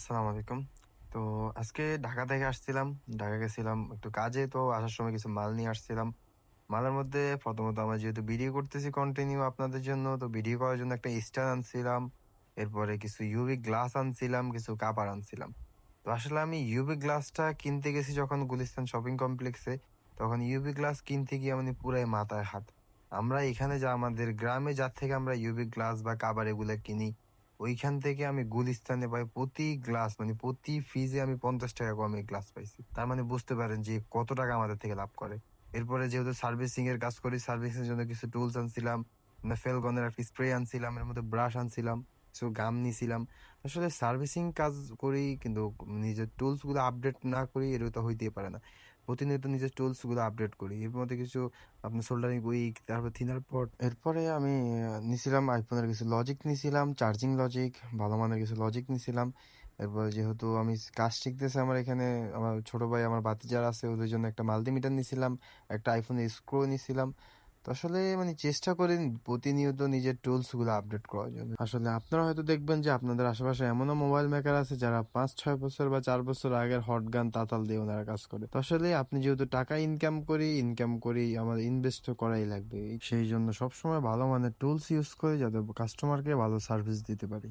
আসসালামু আলাইকুম। তো আজকে ঢাকা থেকে আসছিলাম, ঢাকা গেছিলাম একটু কাজে, তো আসার সময় কিছু মাল নিয়ে আসছিলাম। মালের মধ্যে প্রথমত আমরা যেহেতু ভিডিও করতেছি কন্টিনিউ আপনাদের জন্য, তো ভিডিও করার জন্য একটা স্ট্যান্ড আনছিলাম, এরপরে কিছু ইউভি গ্লাস আনছিলাম, কিছু কাপড় আনছিলাম। তো আসলে আমি ইউবি গ্লাসটা কিনতে গেছি যখন গুলিস্তান শপিং কমপ্লেক্সে তখন ইউবি গ্লাস কিনতে গিয়ে মানে পুরাই মাথায় হাত। আমরা এখানে যা আমাদের গ্রামে যার থেকে আমরা ইউভি গ্লাস বা কাবার এগুলো কিনি ওইখান থেকে আমি গুলিস্তানে পাই প্রতি গ্লাস মানে প্রতি ফিজে আমি পঞ্চাশ টাকা কমে গ্লাস পাইছি। তার মানে বুঝতে পারেন যে কত টাকা আমাদের থেকে লাভ করে। এরপরে যেহেতু সার্ভিসিং এর কাজ করি সার্ভিসিং এর জন্য কিছু টুলস আনছিলাম ফেলগনের একটা স্প্রে আনছিলাম, এর মধ্যে ব্রাশ আনছিলাম, কিছু গাম নিছিলাম। আসলে সার্ভিসিং কাজ করি, কিন্তু নিজের টুলসগুলো আপডেট না করি এর তো হইতেই পারে না। প্রতিনিয়ত নিজের টুলসগুলো আপডেট করি। এর মধ্যে কিছু, আপনার সোল্ডারিং উইক তারপর থিনার পট এরপরে আমি নিয়েছিলাম আইফোনের কিছু লজিক নিয়েছিলাম চার্জিং লজিক ভালো মানের কিছু লজিক নিয়েছিলাম এরপর যেহেতু আমি কাজ শিখতেছি আমার এখানে, আমার ছোট ভাই, আমার বাতিজার আছে, ওদের জন্য একটা মাল্টিমিটার নিয়েছিলাম একটা আইফোনের স্ক্রু নিছিলাম। তো আসলে মানে চেষ্টা করেন প্রতিনিয়ত নিজের টুলসগুলো আপডেট করার জন্য। আসলে আপনারা হয়তো দেখবেন যে আপনাদের আশেপাশে এমনও মোবাইল মেকার আছে যারা পাঁচ, ছয় বছর বা চার বছর আগের হট গান তাতাল দিয়ে ওনারা কাজ করে। তো আসলে আপনি যেহেতু টাকা ইনকাম করি ইনকাম করি আমাদের ইনভেস্ট তো করাই লাগবে। সেই জন্য সবসময় ভালো মানের টুলস ইউজ করে যাতে কাস্টমারকে ভালো সার্ভিস দিতে পারি।